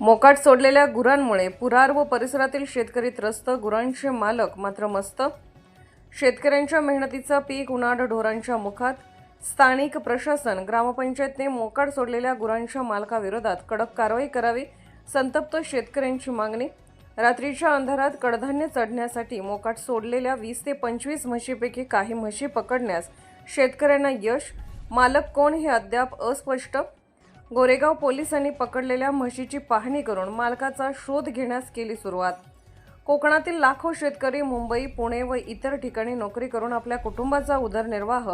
मोकाट सोडलेल्या गुरांमुळे पुरार व परिसरातील शेतकरी त्रस्त. गुरांचे मालक मात्र मस्त. शेतकऱ्यांच्या मेहनतीचं पीक उन्हाळ ढोरांच्या मुखात. स्थानिक प्रशासन ग्रामपंचायतने मोकाट सोडलेल्या गुरांच्या मालकाविरोधात कडक कारवाई करावी संतप्त शेतकऱ्यांची मागणी. रात्रीच्या अंधारात कडधान्य चढण्यासाठी मोकाट सोडलेल्या वीस ते पंचवीस म्हशीपैकी काही म्हशी पकडण्यास शेतकऱ्यांना यश. मालक कोण हे अद्याप अस्पष्ट? गोरेगाव पोलिसांनी पकडलेल्या म्हशीची पाहणी करून मालकाचा शोध घेण्यास केली सुरुवात. कोकणातील लाखो शेतकरी मुंबई पुणे व इतर ठिकाणी नोकरी करून आपल्या कुटुंबाचा उदरनिर्वाह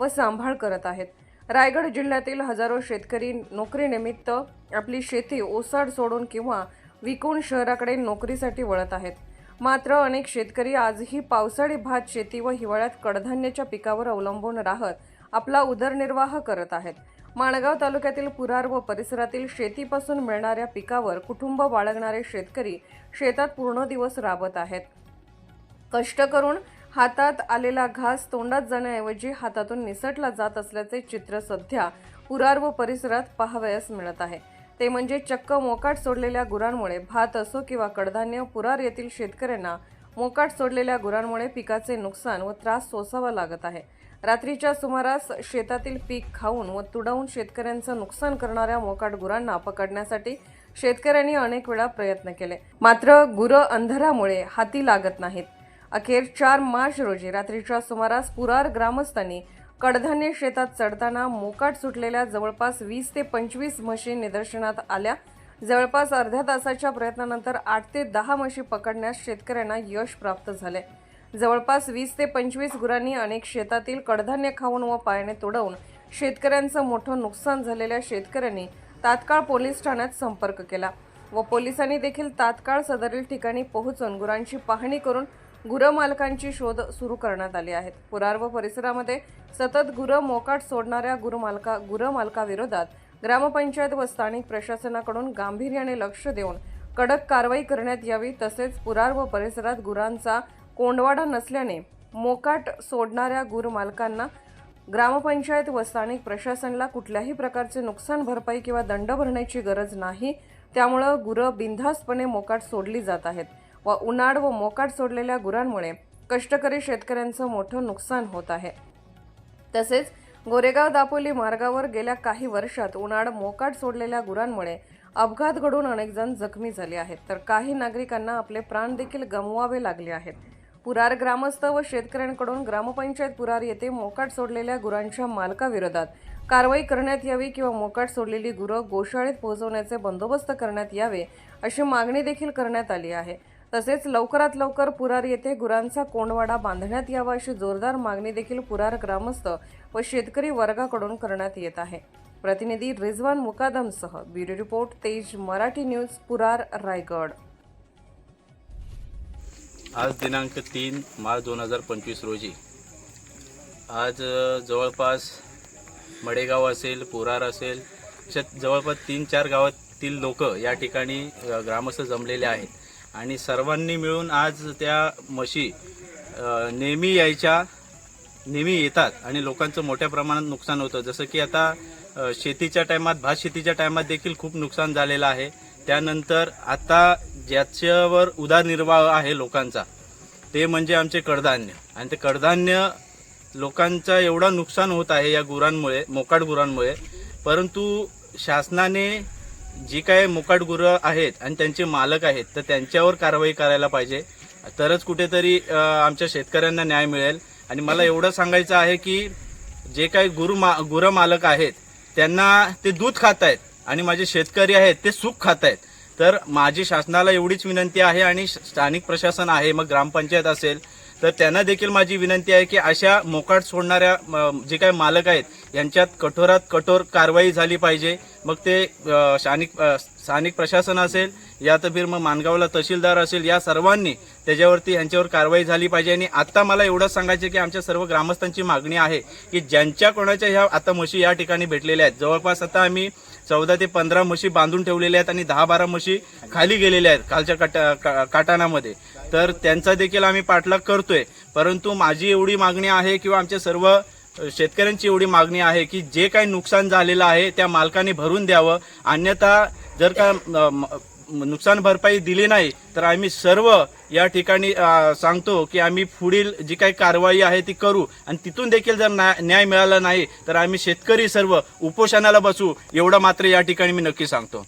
व सांभाळ करत आहेत. रायगड जिल्ह्यातील हजारो शेतकरी नोकरीनिमित्त आपली शेती ओसाड सोडून किंवा विकून शहराकडे नोकरीसाठी वळत आहेत. मात्र अनेक शेतकरी आजही पावसाळी भात शेती व हिवाळ्यात कडधान्याच्या पिकावर अवलंबून राहत आपला उदरनिर्वाह करत आहेत. माणगाव तालुक्यातील पुरार व परिसरातील शेतीपासून मिळणाऱ्या पिकावर कुटुंब बाळगणारे शेतकरी शेतात पूर्ण दिवस राबत आहेत. कष्ट करून हातात आलेला घास तोंडात जाण्याऐवजी हातातून निसटला जात असल्याचे चित्र सध्या पुरार व परिसरात पाहावयास मिळत आहे. ते म्हणजे चक्क मोकाट सोडलेल्या गुरांमुळे भात असो किंवा कडधान्य पुरार येथील शेतकऱ्यांना मोकाट सोडलेल्या गुरांमुळे पिकाचे नुकसान व त्रास सोसावा लागत आहे. रात्रीच्या सुमारास शेतातील पीक खाऊन व तुडवून शेतकऱ्यांचं नुकसान करणाऱ्या मोकाट गुरांना पकडण्यासाठी शेतकऱ्यांनी अनेक वेळा प्रयत्न केले. मात्र गुरं अंधारामुळे हाती लागत नाहीत. अखेर चार मार्च रोजी रात्रीच्या सुमारास पुरार ग्रामस्थांनी कडधान्य शेतात चढताना मोकाट सुटलेल्या जवळपास वीस ते पंचवीस म्हशी निदर्शनात आल्या. जवळपास अर्ध्या तासाच्या प्रयत्नानंतर आठ ते दहा म्हशी पकडण्यास शेतकऱ्यांना यश प्राप्त झाले. जवळपास वीस ते पंचवीस गुरांनी अनेक शेतातील कडधान्य खाऊन व पायाने तोडवून शेतकऱ्यांचं मोठं नुकसान झालेल्या शेतकऱ्यांनी तात्काळ पोलीस ठाण्यात संपर्क केला व पोलिसांनी देखील तात्काळ सदरील ठिकाणी पोहोचून गुरांची पाहणी करून गुरं मालकांची शोध सुरू करण्यात आली आहेत. पुरार व परिसरामध्ये सतत गुरं मोकाट सोडणाऱ्या गुरुमालका गुरं मालकाविरोधात ग्रामपंचायत व स्थानिक प्रशासनाकडून गांभीर्याने लक्ष देऊन कडक कारवाई करण्यात यावी तसेच पुरार व परिसरात गुरांचा कोंडवाडा नसल्याने मोकाट सोडणाऱ्या गुरमालकांना ग्रामपंचायत व स्थानिक प्रशासनाला कुठल्याही प्रकारचे नुकसान भरपाई किंवा दंड भरण्याची गरज नाही. त्यामुळं गुरं बिनधास्तपणे मोकाट सोडली जात आहेत व उन्हाळ व मोकाट सोडलेल्या गुरांमुळे कष्टकरी शेतकऱ्यांचं मोठं नुकसान होत आहे. तसेच गोरेगाव दापोली मार्गावर गेल्या काही वर्षात उन्हाळ मोकाट सोडलेल्या गुरांमुळे अपघात घडून अनेक जण जखमी झाले आहेत. तर काही नागरिकांना आपले प्राण देखील गमवावे लागले आहेत. पुरार ग्रामस्थ व शेतकऱ्यांकडून ग्रामपंचायत पुरार येथे मोकाट सोडलेल्या गुरांच्या मालकाविरोधात कारवाई करण्यात यावी किंवा मोकाट सोडलेली गुरं गोशाळेत पोहोचवण्याचे बंदोबस्त करण्यात यावे अशी मागणी देखील करण्यात आली आहे. तसेच लवकरात लवकर पुरार येथे गुरांचा कोंडवाडा बांधण्यात यावा अशी जोरदार मागणी देखील पुरार ग्रामस्थ व शेतकरी वर्गाकडून करण्यात येत आहे. प्रतिनिधी रिझवान मुकादमसह ब्युरो रिपोर्ट तेज मराठी न्यूज पुरार रायगड. आज दिनांक तीन मार्च दोन हजार पंचवीस रोजी. आज जवळपास मडेगाव असेल पुरार असेल अशा जवळपास तीन चार गावातील लोक या ठिकाणी ग्रामस्थ जमलेले आहेत. आणि सर्वांनी मिळून आज त्या म्हशी नेहमी यायच्या नेहमी येतात आणि लोकांचं मोठ्या प्रमाणात नुकसान होतं. जसं की आता शेतीच्या टायमात भात शेतीच्या टायमात देखील खूप नुकसान झालेलं आहे. त्यानंतर आता ज्याच्यावर उदारनिर्वाह आहे लोकांचा ते म्हणजे आमचे कडधान्य. आणि ते कडधान्य लोकांचा एवढा नुकसान होत आहे या गुरांमुळे मोकाट गुरांमुळे. परंतु शासनाने जी काय मोकाट गुरं आहेत आणि त्यांचे मालक आहेत तर त्यांच्यावर कारवाई करायला पाहिजे. तरच कुठेतरी आमच्या शेतकऱ्यांना न्याय मिळेल. आणि मला एवढं सांगायचं आहे की जे काही गुरु मा गुरं मालक आहेत त्यांना ते दूध खात आहेत आणि माझे शेतकरी आहेत ते सुख खात आहेत तर माझी शासनाला एवढीच विनंती आहे आणि श- स्थानिक प्रशासन आहे मग ग्रामपंचायत असेल तर त्यांना देखील माझी विनंती आहे की अशा मोकाट सोडणाऱ्या जे काही मालक आहेत यांच्यात कठोरात कठोर कारवाई झाली पाहिजे. मग ते स्थानिक स्थानिक प्रशासन असेल या तर फिर मग मानगावला तहसीलदार असेल या सर्वांनी त्याच्यावरती यांच्यावर कारवाई झाली पाहिजे. आणि आत्ता मला एवढंच सांगायचं की आमच्या सर्व ग्रामस्थांची मागणी आहे की ज्यांच्या कोणाच्या ह्या आता म्हशी या ठिकाणी भेटलेल्या आहेत जवळपास आता आम्ही चौदा ते पंधरा म्हशी बांधून ठेवलेल्या आहेत आणि दहा बारा म्हशी खाली गेलेल्या आहेत कालच्या काटा का- काटाणामध्ये. तर त्यांचा देखील आम्ही पाठलाग करतोय. परंतु माझी एवढी मागणी आहे किंवा आमच्या सर्व शेतकऱ्यांची एवढी मागणी आहे की जे काही नुकसान झालेलं आहे त्या मालकाने भरून द्यावं. अन्यथा जर का नुकसान भरपाई दिली नाही तर आम्ही सर्व या ठिकाणी सांगतो की आम्ही पुढील जी काही कारवाई आहे ती करू. आणि तिथून देखील जर न्याय मिळाला नाही तर आम्ही शेतकरी सर्व उपोषणाला बसू एवढं मात्र या ठिकाणी मी नक्की सांगतो.